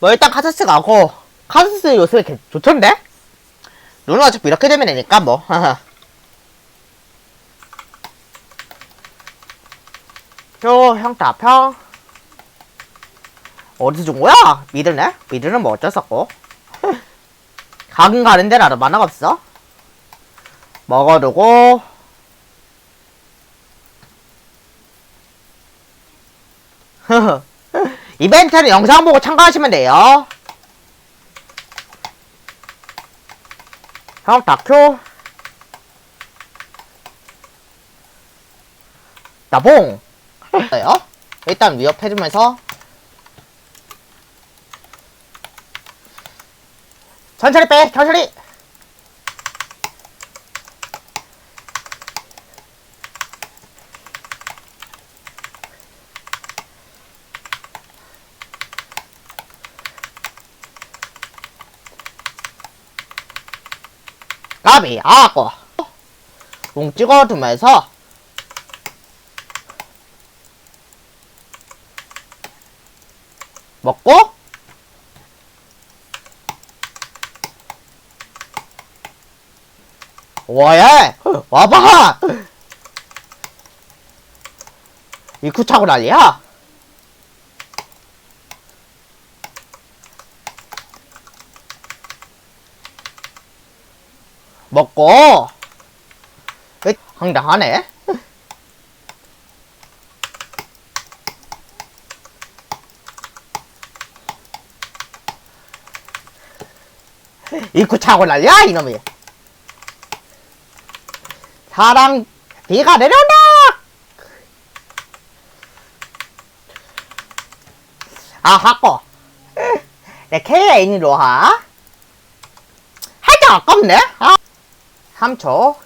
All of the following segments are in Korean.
뭐 일단 카사스 가고 카사스 요새 개- 좋던데? 룰은 어차피 이렇게 되면 되니까 뭐 표 형타 평 어디서 준 거야? 미드네? 미드는 뭐 어쩔 수 없고 가긴 가는데 나도 만화가 없어 먹어두고 이벤트는 영상 보고 참가하시면 돼요. 형 다큐 나봉. 요? 일단 위협해주면서. 천천히 빼 천천히 까비 아고. 웅 찍어두면서. 먹고. 와야 와봐! 이쿠 차고 난리야 먹고. 으, 황당하네 이쿠 차고 난리야 이놈이. 사랑 비가 내려온다 아 하고. 내 K-N으로 하 살짝 아깝네. 아. 3초.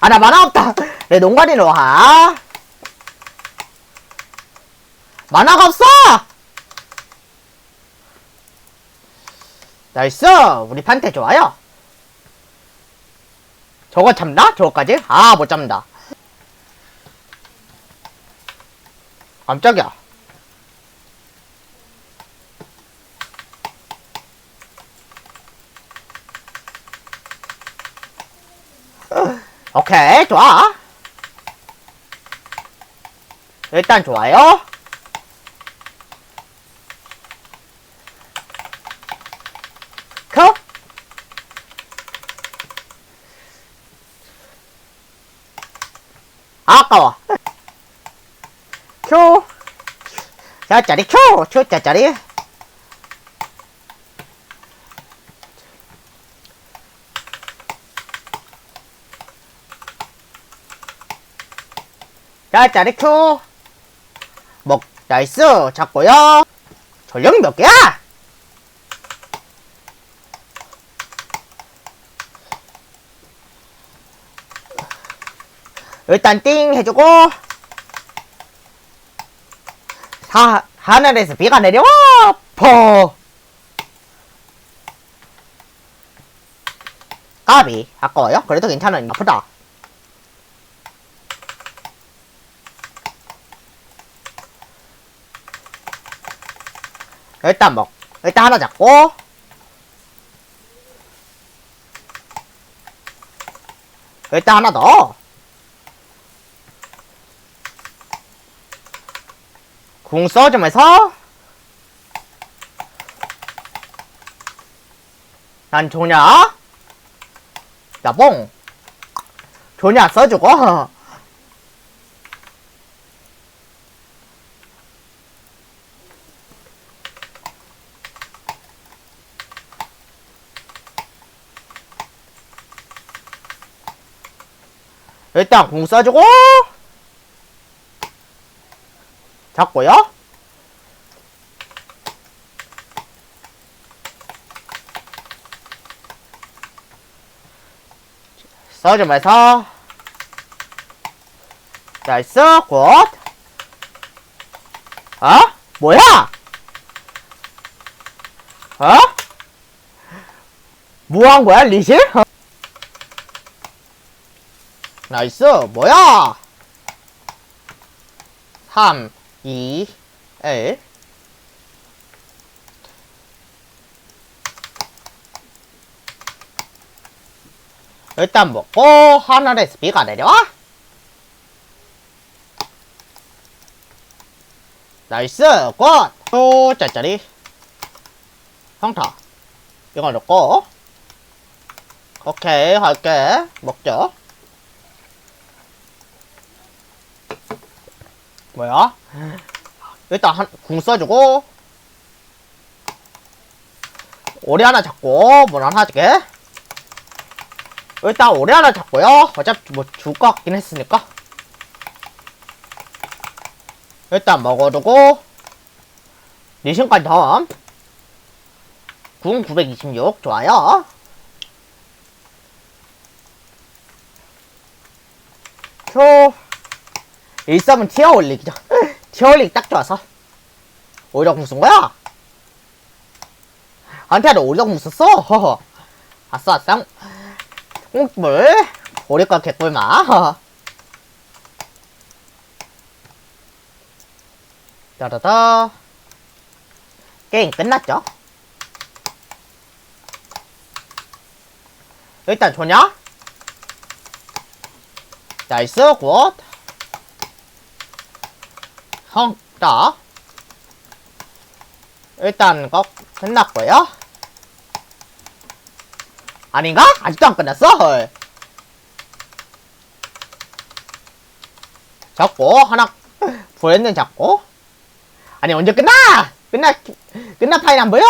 아 나 만화 없다. 내 농가리로 하 만화가 없어! 나이스! 우리 판테 좋아요. 저거 참나? 저거까지? 아 못 잡는다 깜짝이야. 오케이, 좋아. 일단 좋아요. 컷. 아까워. 큐 짜짜리 큐! 큐 짜짜리 짜짜리 큐! 먹 나이스 잡고요 전력이 몇 개야? 일단 띵 해주고 하, 하늘에서 비가 내려와! 포! 까비, 아까워요? 그래도 괜찮으니 아프다. 일단 먹, 일단 하나 잡고. 일단 하나 더. 궁 써주면서. 난 조냐? 나봉 조냐 써주고. 일단 궁 써주고 잡고요 써주면서 나이스 굿 어? 뭐야? 어? 뭐 한 거야 리실? 어? 나이스 뭐야 3 2 1 일단 먹고 하늘 SP가 내려와 나이스 굿 또 짜짜리 형타. 이거 넣고. 오케이 할게. 먹죠 뭐야? 일단 한, 궁 써주고. 오리 하나 잡고 뭘 하나 하게? 일단 오리 하나 잡고요. 어차피 뭐 죽을 것 같긴 했으니까. 일단 먹어두고. 리신까지 다음. 궁 926 좋아요. 표 1삼은 티어 올리기죠. 티어 올리기 딱 좋아서. 오히려 궁쓴 거야? 한테는 오히려 궁 썼어 허허. 아싸 아싸 꽁물. 오리과 개꿀마. 허허. 따다다. 게임 끝났죠? 일단 좋냐? 나이스 굿 형따 일단 거 끝났고요 아닌가? 아직도 안 끝났어 헐. 잡고 하나 브랜드 잡고 아니 언제 끝나? 끝나 끝나 파일 안 보여?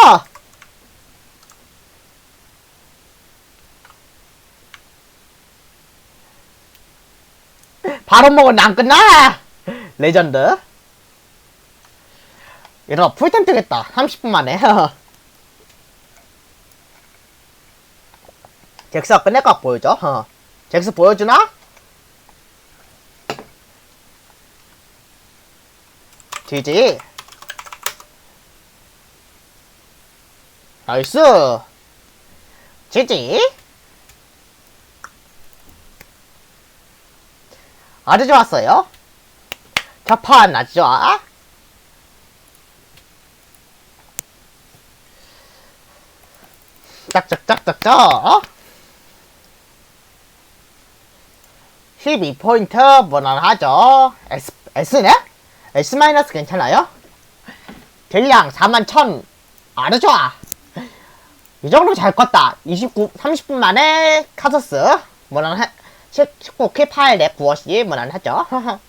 바로 먹으면 안 끝나! 레전드. 이러다 풀템 뜨겠다. 30분 만에. 잭스가 끝낼 것 보여줘. 어. 잭스 보여주나? 지지. 나이스. 지지. 아주 좋았어요. 첫판 아주 좋아. 짝짝짝짝짝. 12포인트 무난하죠. S, S네? S 괜찮아요? 딜량 41,000 아주 좋아. 이 정도 잘 껐다. 29, 30분 만에 카서스 무난해. 19킬 8렉 9워시 무난하죠.